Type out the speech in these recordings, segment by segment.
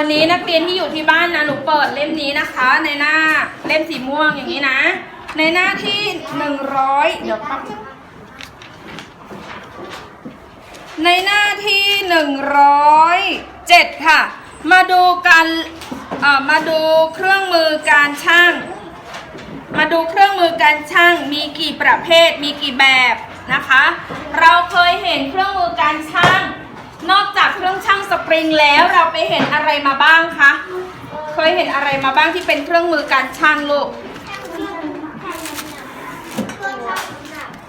วันนี้นักเรียนที่อยู่ที่บ้านนะหนูเปิดเล่มนี้นะคะ ในหน้าเล่มสีม่วงอย่างนี้นะ ในหน้าที่หนึ่งร้อยเดี๋ยวปั๊บในหน้าที่หนึ่งร้อยเจ็ดค่ะ มาดูการเอ่อมาดูเครื่องมือการช่าง มาดูเครื่องมือการช่างมีกี่ประเภทมีกี่แบบนะคะ เราเคยเห็นเครื่องมือการช่าง นอกจากเครื่องช่างสปริงแล้วเราไปเห็นอะไรมาบ้างคะ เคยเห็นอะไรมาบ้างที่เป็นเครื่องมือการช่างลูก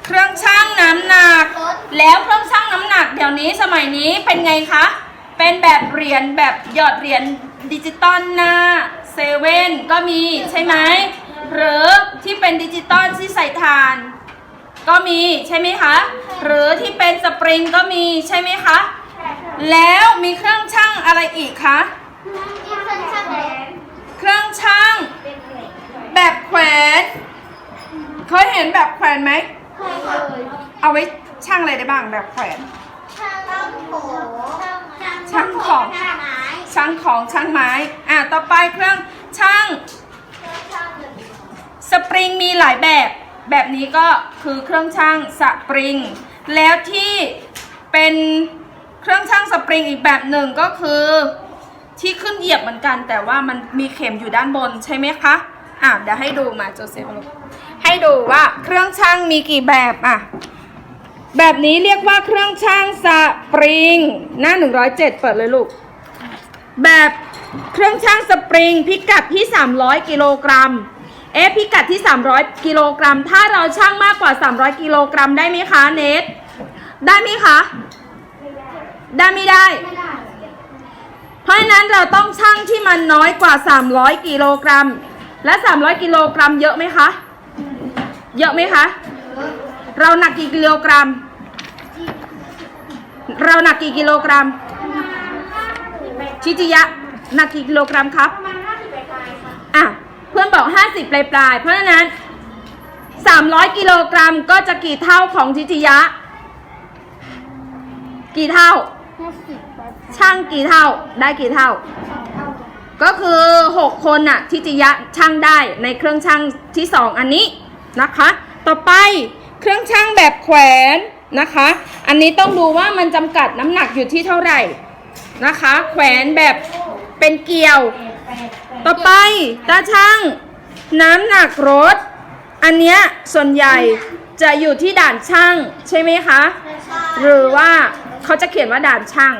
เครื่องช่างน้ำหนัก แล้วเครื่องช่างน้ำหนัก เดี๋ยวนี้สมัยนี้เป็นไงคะ เป็นแบบเหรียญแบบหยอดเหรียญดิจิตอลหน้าเซเว่นก็มีใช่ไหมหรือที่เป็นดิจิตอลที่ใส่ถ่าน ก็มีใช่ไหมคะ หรือที่เป็นสปริงก็มีใช่ไหมคะ แล้วมีเครื่องช่างอะไรอีกคะเครื่องช่างแบบแขวนเคยเห็นแบบแขวนไหมเอาไว้ช่างอะไรได้บ้างแบบแขวนช่างของช่างของช่างไม้อะต่อไปเครื่องช่างสปริงมีหลายแบบ แบบนี้ก็คือเครื่องช่างสปริง แล้วที่เป็น รื่องช่างสปริงอีกแบบหนึ่งก็คือ ที่ขึ้นเหยียบเหมือนกัน แต่ว่ามันมีเข็มอยู่ด้านบนใช่ไหมคะอะเดี๋ยวให้ดูมาโจเซฟลูกให้ดูว่าเครื่องช่างมีกี่แบบอะแบบนี้เรียกว่าเครื่องช่างสปริง หน้า 107 เปิดเลยลูก แบบเครื่องช่างสปริง พิกัดที่ 300 กิโลกรัม เอ๊ะพิกัดที่ 300 กิโลกรัม ถ้าเราช่างมากกว่า 300 กิโลกรัมได้ไหมคะเนทได้ไหมคะ ได้ ไม่ได้ เพราะฉะนั้นเราต้องช่างที่มันน้อยกว่า 300กิโลกรัม และ 300กิโลกรัมเยอะไหมคะ เยอะไหมคะ เราหนักกี่กิโลกรัม เราหนักกี่กิโลกรัม ชิจิยะหนักกี่กิโลกรัมครับอะเพื่อนบอก 50ปลายปลายๆเพราะฉะนั้น 300กิโลกรัมก็จะกี่เท่าของชิจิยะ กี่เท่า ช่างกี่เท่า ได้กี่เท่า ก็คือ 6 คนน่ะทิจิยะช่างได้ในเครื่องช่างที่ 2 อันนี้นะคะ ต่อไปเครื่องช่างแบบแขวนนะคะ อันนี้ต้องดูว่ามันจำกัดน้ำหนักอยู่ที่เท่าไหร่นะคะ แขวนแบบเป็นเกลียว ต่อไปตาช่างน้ำหนักรถ อันเนี้ยส่วนใหญ่จะอยู่ที่ด่านช่างใช่ไหมคะ หรือว่า เขาจะเขียนว่าด่านช่าง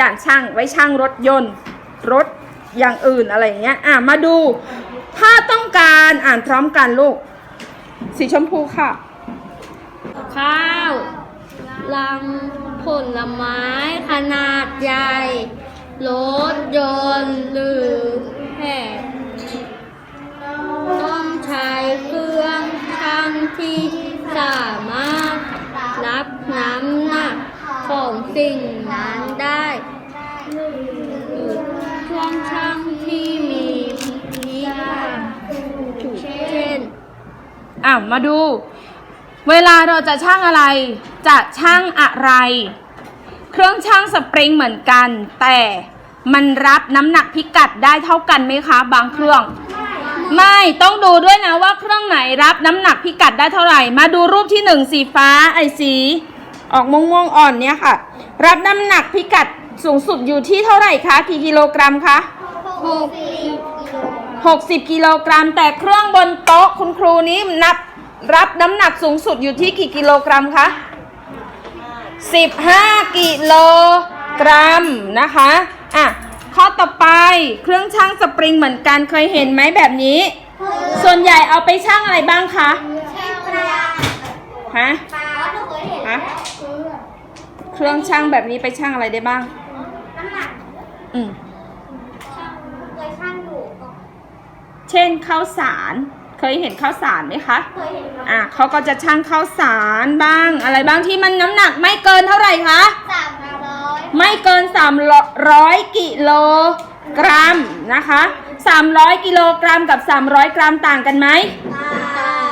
ด่านช่างไว้ช่างรถยนต์ รถอย่างอื่นอะไรอย่างเงี้ยอะมาดู ถ้าต้องการอ่านพร้อมกันลูก สีชมพูค่ะ ข้าวลังผลไม้ขนาดใหญ่ รถยนต์หรือแห่ต้องใช้เครื่องช่างที่สามารถรับน้ำหนัก ของสิ่งนั้นได้เครื่องช่างที่มีนิยามเช่นอะมาดู เวลาเราจะช่างอะไร จะช่างอะไร เครื่องช่างสปริงเหมือนกัน แต่มันรับน้ำหนักพิกัดได้เท่ากันไหมคะ บางเครื่อง ไม่ต้องดูด้วยนะว่าเครื่องไหนรับน้ำหนักพิกัดได้เท่าไหร่ มาดูรูปที่หนึ่งสีฟ้าไอสี ออกม่วงม่วงๆอ่อนเนี่ยค่ะ รับน้ำหนักพิกัดสูงสุดอยู่ที่เท่าไหร่คะกี่กิโลกรัมคะ60 กิโลกรัม แต่เครื่องบนโต๊ะคุณครูนี้นับรับน้ำหนักสูงสุดอยู่ที่กี่กิโลกรัมคะ15 กิโลกรัมนะคะอะข้อต่อไปเครื่องช่างสปริงเหมือนกันเคยเห็นไหมแบบนี้ ส่วนใหญ่เอาไปช่างอะไรบ้างคะฮะฮะเค รื่องช่างแบบนี้ไปช่างอะไรได้บ้างอืมเช่นข้าวสาร เคยเห็นข้าวสารไหมคะอะเขาก็จะชั่งข้าวสารบ้างอะไรบ้างที่มันน้ำหนักไม่เกินเท่าไหร่คะไม่เกิน 300กิโลกรัมนะคะ 300 กิโลกรัมกับ 300 กรัมต่างกันไหม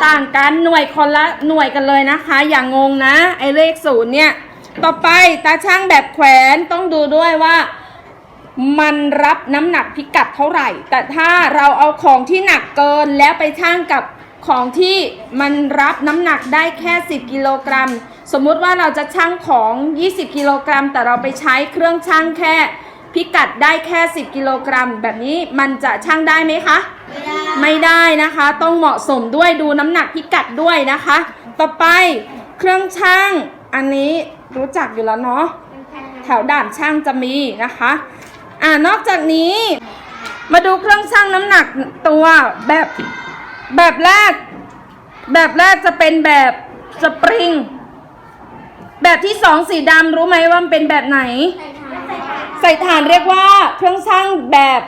ต่างกันหน่วยคนละหน่วยกันเลยนะคะ อย่างงงนะ ไอ้เลขศูนย์เนี่ย ต่อไปตาช่างแบบแขวนต้องดูด้วยว่ามันรับน้ำหนักพิกัดเท่าไหร่ แต่ถ้าเราเอาของที่หนักเกินแล้วไปชั่งกับของที่มันรับน้ำหนักได้แค่ 10 กิโลกรัม สมมุติว่าเราจะชั่งของ 20 กิโลกรัม แต่เราไปใช้เครื่องชั่งแค่ พิกัดได้แค่ 10 กิโลกรัม แบบนี้มันจะชั่งได้ไหมคะ ไม่ได้นะคะ ต้องเหมาะสมด้วยดูน้ำหนักพิกัดด้วยนะคะ ต่อไปเครื่องช่างอันนี้ รู้จักอยู่แล้วเนาะแถวด่านช่างจะมีนะคะ อ่านอกจากนี้ มาดูเครื่องช่างน้ำหนักตัวแบบแบบแรก แบบแรกจะเป็นแบบสปริง แบบที่สองสีดำรู้ไหมว่ามันเป็นแบบไหน ใส่ฐานเรียกว่าเครื่องช่างแบบ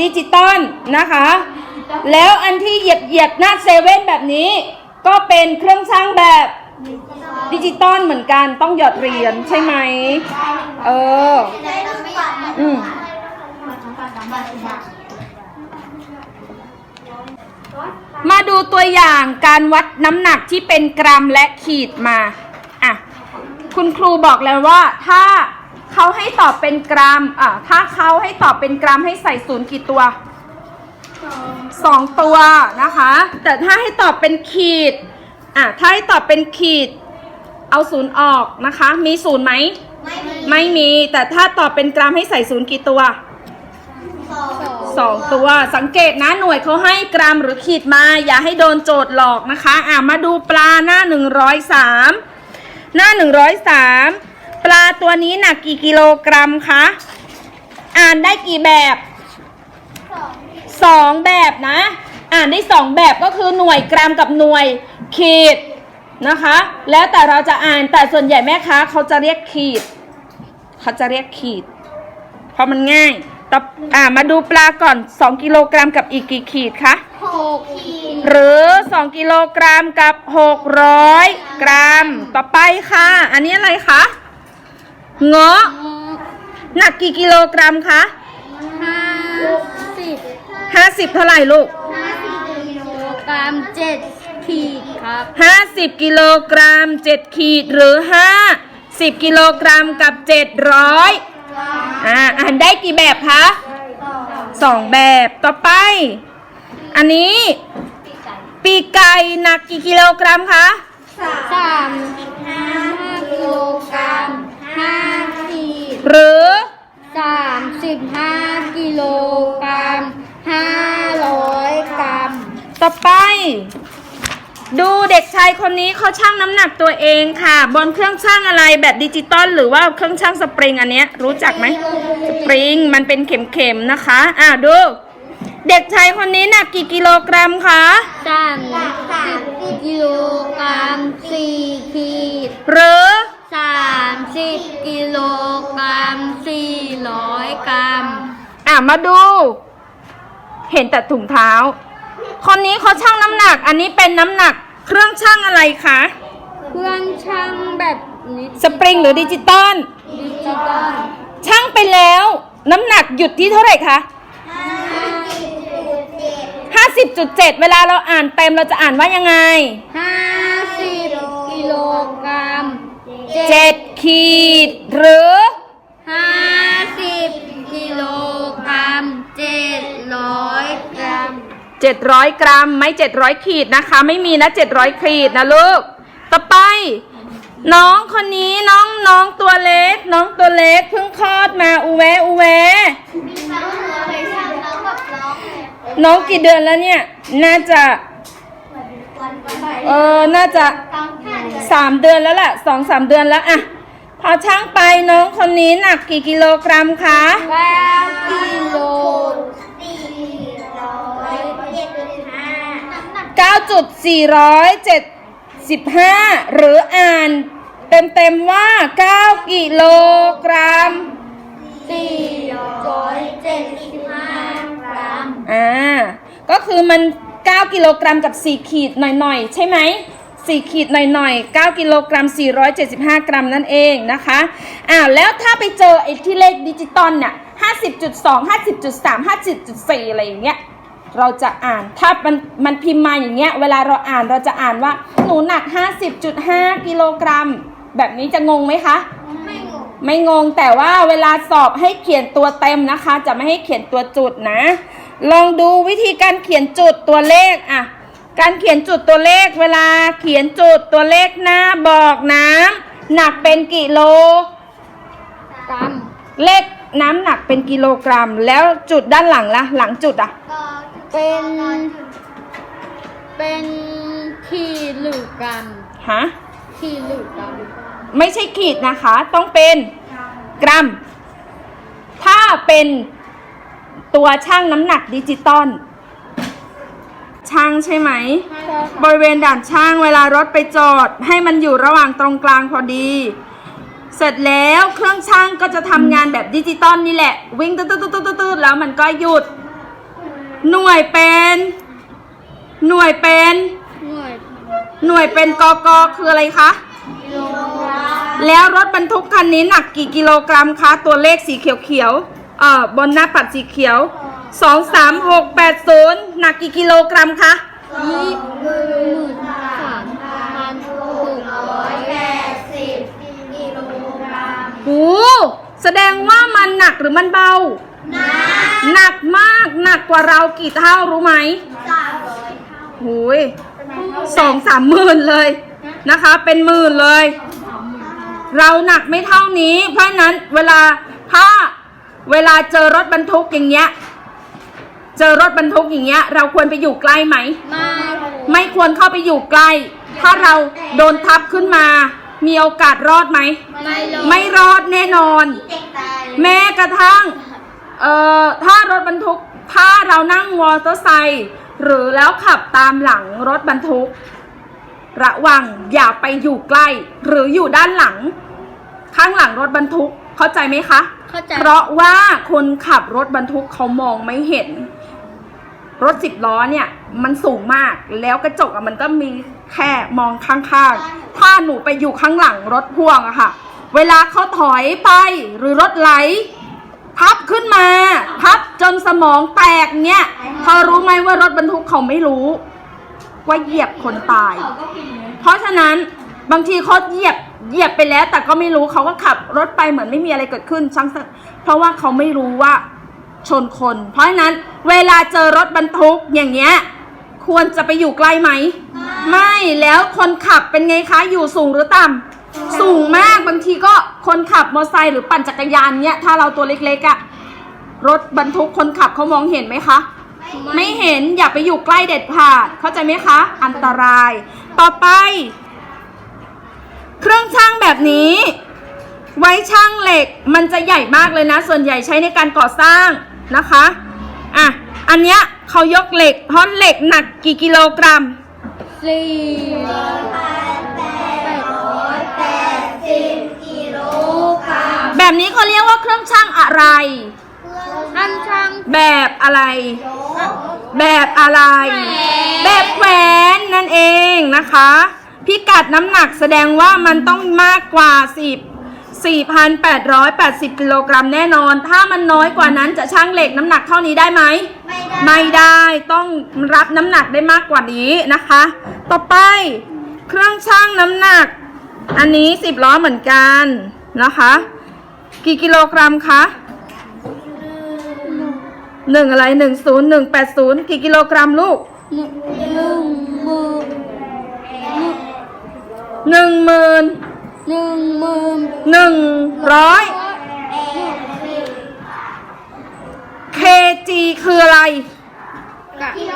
ดิจิตอลนะคะ แล้วอันที่เหยียบเหยียบๆหน้าเซเว่นแบบนี้ ก็เป็นเครื่องช่างแบบ ดิจิตอลเหมือนกันต้องหยอดเหรียญใช่ไหม เออ อืมมาดูตัวอย่างการวัดน้ำหนักที่เป็นกรัมและขีดมา อะ คุณครูบอกแล้วว่าถ้าเขาให้ตอบเป็นกรัม อะ ถ้าเขาให้ตอบเป็นกรัมให้ใส่ศูนย์กี่ตัวสองตัวนะคะ แต่ถ้าให้ตอบเป็นขีด อะถ้าให้ตอบเป็นขีด เอาศูนย์ออกนะคะ มีศูนย์ไหม ไม่มีแต่ถ้าตอบเป็นกรัมให้ใส่ศูนย์กี่ตัวสองตัวสังเกตนะหน่วยเขาให้กรัมหรือขีดมา อย่าให้โดนโจทย์หลอกนะคะ อะมาดูปลาหน้า 103 หน้า 103 ปลาตัวนี้หนักกี่กิโลกรัมคะอ่านได้กี่แบบสองแบบนะ อ่านได้สองแบบก็คือหน่วยกรัมกับหน่วย ขีดนะคะ แล้วแต่เราจะอ่านแต่ส่วนใหญ่แม่ค้าเขาจะเรียกขีด เขาจะเรียกขีด เพราะมันง่ายต่ออ่ามาดูปลาก่อน 2 กิโลกรัมกับอีกกี่ขีดคะหกขีดหรือ 2 กิโลกรัมกับ 600 กรัม ต่อไปค่ะ อันนี้อะไรคะเงาะหนักกี่กิโลกรัมคะห้าสิบ50เท่าไหร่ลูกห้าสิบกิโลกรัมเจ็ด ขีดครับ50กิโลกรัม7ขีดหรือ50กิโลกรัมกับ700อ่าอ่านได้กี่แบบคะสองแบบต่อไป อันนี้ ปีกไก่หนักกี่กิโลกรัมคะสามห้ากิโลกรัมห้าขีดหรือสามสิบห้ากิโลกรัมห้าร้อยกรัมต่อไป ดูเด็กชายคนนี้เขาชั่งน้ำหนักตัวเองค่ะ บนเครื่องชั่งอะไรแบบดิจิตอลหรือว่าเครื่องชั่งสปริงอันเนี้ยรู้จักไหมสปริงมันเป็นเข็มๆนะคะ อ่าดู เด็กชายคนนี้หนักกี่กิโลกรัมคะสามสิบกิโลกรัมสี่ขีดหรือสามสิบกิโลกรัมสี่ร้อยกรัม อะมาดู เห็นแต่ถุงเท้า คนนี้เขาชั่งน้ำหนัก อันนี้เป็นน้ำหนักเครื่องชั่งอะไรคะ เครื่องช่างแบบนี้สปริงหรือดิจิตอล ดิจิตอลชั่งไปแล้ว น้ำหนักหยุดที่เท่าไหร่คะ 50.7 เวลาเราอ่านเต็มเราจะอ่านว่ายังไง ห้าสิบกิโลกรัม7ขีดหรือ 700 กรัม ไม่ 700 ขีดนะคะ ไม่มีนะ 700 ขีดนะลูก ต่อไป น้องคนนี้น้องน้องตัวเล็ก น้องตัวเล็กเพิ่งคลอดมาอูแวอูแวน้องกี่เดือนแล้วเนี่ย น่าจะเออน่าจะสามเดือนแล้วแหละสองสามเดือนแล้วอะพอช่างไปน้องคนนี้หนักกี่กิโลกรัมคะเก้ากิโล 9.475 หรืออ่าน เต็มๆว่า 9 กิโลกรัมสี่ร้อยเจ็ดสิบห้ากรัม อ่า ก็คือมัน 9 กิโลกรัมกับ 4 ขีดหน่อยๆ ใช่ไหม4ขีดหน่อยๆ 9 กิโลกรัม 475 กรัมนั่นเองนะคะอ่าวแล้วถ้าไปเจอไอ้ที่เลขดิจิตอลเนี่ย50.2 50.3 50.4 อะไรอย่างเงี้ย เราจะอ่าน ถ้ามันมันพิมพ์มาอย่างเงี้ย เวลาเราอ่านเราจะอ่านว่า หนูหนัก 50.5 กิโลกรัม แบบนี้จะงงไหมคะ ไม่งง ไม่งง แต่ว่าเวลาสอบให้เขียนตัวเต็มนะคะ จะไม่ให้เขียนตัวจุดนะ ลองดูวิธีการเขียนจุดตัวเลขอะ การเขียนจุดตัวเลข เวลาเขียนจุดตัวเลขหน้าบอกน้ำหนักเป็นกิโลกรัมเลขน้ำหนักเป็นกิโลกรัม แล้วจุดด้านหลังล่ะหลังจุดอะ เป็น เป็นขีดหรือกรัมฮะขีดหรือกรัมไม่ใช่ขีดนะคะ ต้องเป็นกรัม ถ้าเป็นตัวช่างน้ำหนักดิจิตอลช่างใช่ไหม บริเวณด่านช่างเวลารถไปจอด ให้มันอยู่ระหว่างตรงกลางพอดี เสร็จแล้วเครื่องช่างก็จะทำงานแบบดิจิตอลนี่แหละ วิ่งตืดตืดตืดตืดตืดแล้วมันก็หยุด หน่วยเป็น หน่วยเป็น หน่วยหน่วยเป็นกกคืออะไรคะ กิโลกรัมแล้วรถบรรทุกคันนี้หนักกี่กิโลกรัมคะ ตัวเลขสีเขียวๆเอ่อบนหน้าปัดสีเขียว2 3 6 8 0หนักกี่กิโลกรัมคะยี่หมื่นสามพันหกร้อยแปดสิบกิโลกรัมโอ้แสดงว่ามันหนักหรือมันเบา หนัก มากหนักกว่าเรากี่เท่ารู้ไหมสามร้อยเท่าหูยสองสามหมื่นเลยนะคะ เป็นหมื่นเลย เราหนักไม่เท่านี้ เพราะฉะนั้นเวลาถ้าเวลาเจอรถบรรทุกอย่างเงี้ย เจอรถบรรทุกอย่างเงี้ย เราควรไปอยู่ใกล้ไหม ไม่ไม่ควรเข้าไปอยู่ใกล้ ถ้าเราโดนทับขึ้นมา มีโอกาสรอดไหม ไม่ลงไม่รอดแน่นอนเด็กตายแม้กระทั่ง เอ่อถ้ารถบรรทุกถ้าเรานั่งมอเตอร์ไซค์หรือแล้วขับตามหลังรถบรรทุก ระวังอย่าไปอยู่ใกล้ หรืออยู่ด้านหลัง ข้างหลังรถบรรทุกเข้าใจไหมคะ เข้าใจ เพราะว่าคนขับรถบรรทุกเขามองไม่เห็น รถสิบล้อเนี่ยมันสูงมากแล้วกระจกอะมันก็มีแค่มองข้างๆ ถ้าหนูไปอยู่ข้างหลังรถพ่วงอะค่ะ เวลาเขาถอยไปหรือรถไหล พับขึ้นมา พับจนสมองแตกเนี่ยเขารู้ไหมว่ารถบรรทุกเขาไม่รู้ ว่าเหยียบคนตาย เพราะฉะนั้นบางทีเขาเหยียบเหยียบไปแล้ว แต่ก็ไม่รู้เขาก็ขับรถไปเหมือนไม่มีอะไรเกิดขึ้นช่างเพราะว่าเขาไม่รู้ว่าชนคน เพราะฉะนั้นเวลาเจอรถบรรทุกอย่างเงี้ยควรจะไปอยู่ใกล้ไหม ไม่แล้วคนขับเป็นไงคะอยู่สูงหรือต่ำ สูงมากบางทีก็คนขับมอเตอร์ไซค์หรือปั่นจักรยานเนี้ยถ้าเราตัวเล็กๆอะรถบรรทุกคนขับเขามองเห็นไหมคะ ไม่เห็นอย่าไปอยู่ใกล้เด็ดขาดเข้าใจไหมคะ อันตราย ต่อไป เครื่องช่างแบบนี้ ไว้ช่างเหล็กมันจะใหญ่มากเลยนะ ส่วนใหญ่ใช้ในการก่อสร้างนะคะอะอันเนี้ยเขายกเหล็กท่อนเหล็กหนักกี่กิโลกรัมสี่ แบบนี้เขาเรียกว่าเครื่องช่างอะไร ท่านช่างแบบอะไร แบบอะไร แบบแขวนนั่นเองนะคะ พิกัดน้ำหนักแสดงว่ามันต้องมากกว่า 10 4,880 กิโลกรัมแน่นอน ถ้ามันน้อยกว่านั้นจะช่างเหล็กน้ำหนักเท่านี้ได้ไหม ไม่ได้ต้องรับน้ำหนักได้มากกว่านี้นะคะ ต่อไปเครื่องช่างน้ำหนัก อันนี้ 10 ล้อเหมือนกันนะคะ กี่กิโลกรัมคะหนึ่งอะไรหนึ่งศูนย์หนึ่งแปดศูนย์กี่กิโลกรัมลูกหนึ่งหนึ่งหมื่นหนึ่งหมื่นหนึ่งหมื่นหนึ่งร้อย kg คืออะไรกิโล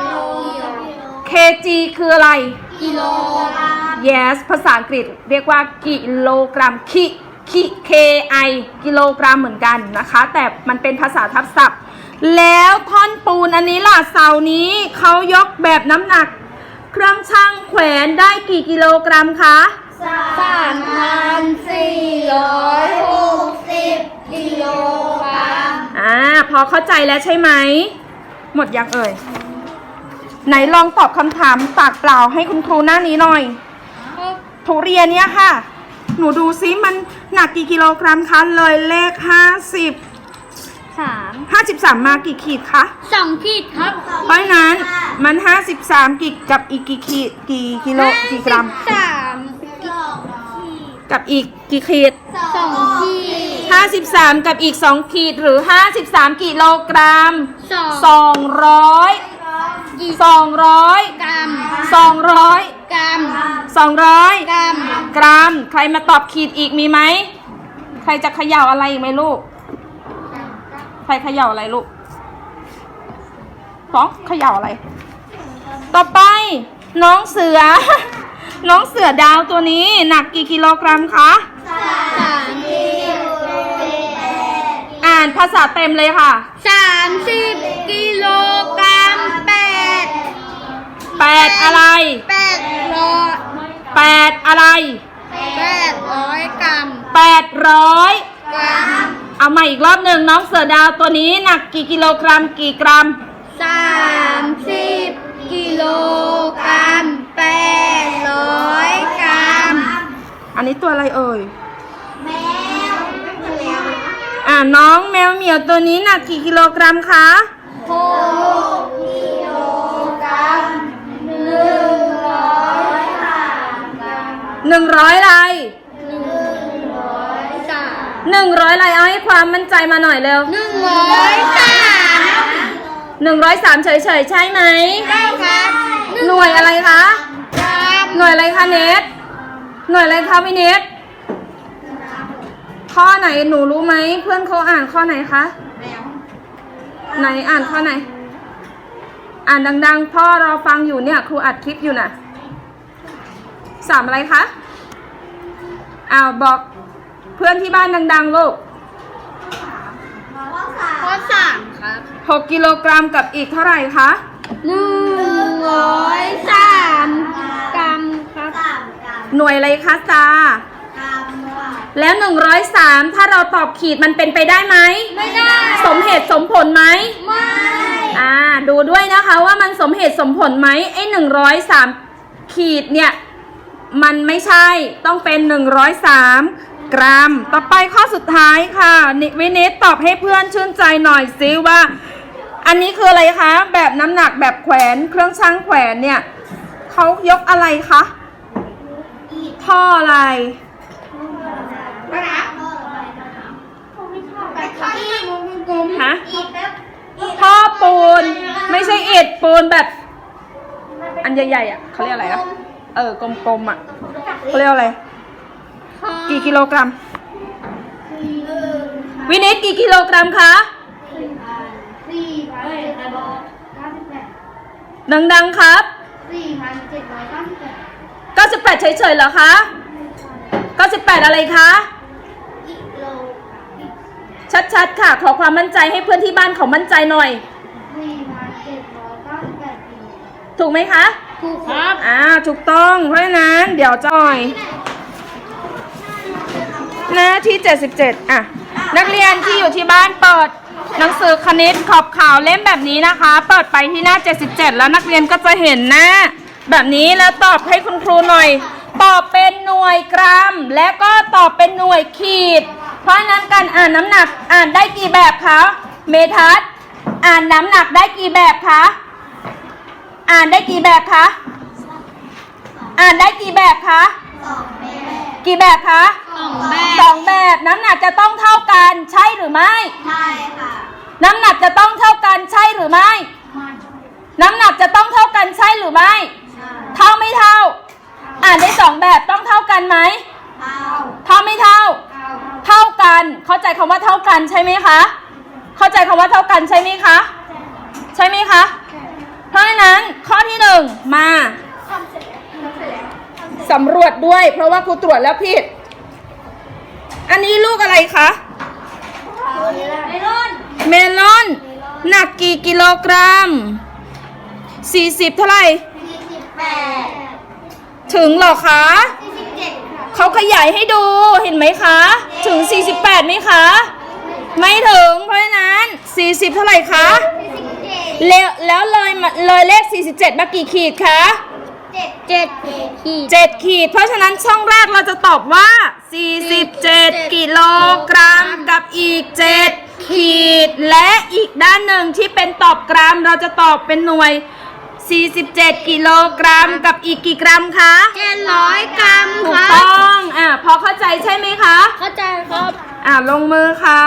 kg คืออะไร กิโล yes ภาษาอังกฤษเรียกว่ากิโลกรัมคิ คิ ki กิโลกรัมเหมือนกันนะคะ แต่มันเป็นภาษาทับศัพท์ แล้วท่อนปูนอันนี้ล่ะเสานี้เขายกแบบน้ำหนัก เครื่องช่างแขวนได้กี่กิโลกรัมคะสามพันสี่ร้อยหกสิบกิโลกรัมอ่าพอเข้าใจแล้วใช่ไหม หมดยังเอ่ย ไหนลองตอบคำถามปากเปล่าให้คุณครูหน้านี้หน่อย ทุเรียนเนี่ยค่ะ หนูดูซิมันหนักกี่กิโลกรัมคะ เลยเลข50สาม53มากี่ขีดคะสองขีดครับเพราะฉะนั้นมัน53กิกกับอีกกี่ขีดกี่กิโลกี่กรัม สามกับอีกกี่ขีดสองขีด53กับอีก2ขีดหรือ53กิโลกรัมสอง200อี ก200กรัม200กรัม200กรัมกรัม ใครมาตอบขีดอีกมีไหม ใครจะเขย่าอะไรอีกไหมลูก ใครเขย่าอะไรลูกฟ้องเขย่าอะไร ต่อไป น้องเสือ น้องเสือดาวตัวนี้ หนักกี่กิโลกรัมคะสามสิบอ่านภาษาเต็มเลยค่ะสามสิบกิโลกรัมแปด8อะไรแปดร้อย8อะไรแปดร้อยกรัม800กรัมเอามาอีกรอบหนึ่งน้องเสือดาวตัวนี้หนักกี่กิโลกรัมกี่กรัมสามสิบกิโลกรัมแปดร้อยกรัมอันนี้ตัวอะไรเอ่ย อ่าน้องแมวเหมียวตัวนี้หนักกี่กิโลกรัมคะหกกิโลกรัมหนึ่งร้อยกรัมหนึ่งร้อยอะไรหนึ่งร้อยสามหนึ่งร้อยอะไรเอาให้ความมั่นใจมาหน่อยเร็วหนึ่งร้อยสามหนึ่งร้อยสามเฉยๆใช่ไหมได้ครับหน่วยอะไรคะกรัมหน่วยอะไรคะเนทหน่วยอะไรคะพี่เนท ข้อไหนหนูรู้ไหมเพื่อนเขาอ่านข้อไหนคะ ไหนอ่านข้อไหน อ่านดัง ๆ พ่อรอฟังอยู่เนี่ยครูอัดคลิปอยู่น่ะสามอะไรคะอ้าวบอกเพื่อนที่บ้านดัง ๆ ลูกข้อสามครับหกกิโลกรัมกับอีกเท่าไหร่คะหนึ่งร้อยสามกรัมครับหน่วยอะไรคะซา แล้ว 103 ถ้าเราตอบขีดมันเป็นไปได้ไหม ไม่ได้ สมเหตุสมผลไหม ไม่ อ่า ดูด้วยนะคะว่ามันสมเหตุสมผลไหมไอ้103 ขีดเนี่ย มันไม่ใช่ ต้องเป็น 103 กรัม ต่อไปข้อสุดท้ายค่ะนิวินิตตอบให้เพื่อนชื่นใจหน่อยซิว่า อันนี้คืออะไรคะ แบบน้ำหนักแบบแขวน เครื่องช่างแขวนเนี่ยเขายกอะไรคะ ท่ออะไร ฮะท่อปูน ไม่ใช่อิฐปูนแบบ อันใหญ่ๆอะเขาเรียกอะไรอะเออกลมๆอะเขาเรียกอะไร กี่กิโลกรัม วินิตกี่กิโลกรัมคะสี่พันเจ็ดร้อยเก้าสิบแปดดังๆครับสี่พันเจ็ดร้อยเก้าสิบแปด98เฉยๆเหรอคะ98อะไรคะกิโล ชัดๆ ค่ะ ขอความมั่นใจให้เพื่อนที่บ้านเขามั่นใจหน่อยสี่พันเจ็ดร้อยเก้าสิบแปดกิโลถูกไหมคะ ถูกครับอ่าถูกต้องเพราะฉะนั้นเดี๋ยวจอย หน้าที่ 77 อะ นักเรียนที่อยู่ที่บ้านเปิดหนังสือคณิตขอบขาวเล่มแบบนี้นะคะ เปิดไปที่หน้า 77 แล้วนักเรียนก็จะเห็นหน้า แบบนี้แล้วตอบให้คุณครูหน่อย ตอบเป็นหน่วยกรัม และก็ตอบเป็นหน่วยขีด เพราะฉะนั้นการอ่านน้ำหนักอ่านได้กี่แบบคะเมทัศน์อ่านน้ำหนักได้กี่แบบคะอ่านได้กี่แบบคะอ่านได้กี่แบบคะกี่แบบคะสองแบสองแบบน้ำหนักจะต้องเท่ากันใช่หรือไม่ใช่ค่ะน้ำหนักจะต้องเท่ากันใช่หรือไม่น้ำหนักจะต้องเท่ากันใช่หรือไม่เท่าไม่เท่า อ่านได้สองแบบต้องเท่ากันไหมเท่าไม่เท่าเท่า กัน เข้าใจคำว่าเท่ากันใช่ไหมคะ เข้าใจคำว่าเท่ากันใช่ไหมคะ ใช่ไหมคะ เพราะฉะนั้นข้อที่หนึ่งมาสำรวจด้วย เพราะว่าครูตรวจแล้วผิด อันนี้ลูกอะไรคะไม่รุ่นเมลอน หนักกี่กิโลกรัม 40 เท่าไหร่สี่สิบแปดถึงเหรอคะสี่สิบเจ็ดค่ะเขาขยายให้ดูเห็นไหมคะ ถึง 48ไหมคะ ไม่ถึงเพราะฉะนั้น 40 เท่าไหร่คะสี่สิบเจ็ดแล้วแล้วเลยมาเลยเลข 47มากี่ขีดคะเจ็ดเจ็ดขีด7ขีด เพราะฉะนั้นช่องแรกเราจะตอบว่า 47 กิโลกรัมกับอีก 7 ขีด และอีกด้านหนึ่งที่เป็นตอบกรัมเราจะตอบเป็นหน่วย 47 กิโลกรัมกับอีกกี่กรัมคะเจ็ดร้อยกรัมถูคกรับ ต้องอะพอเข้าใจใช่ไหมคะ เข้าใจครับ อ่าลงมือค่ะ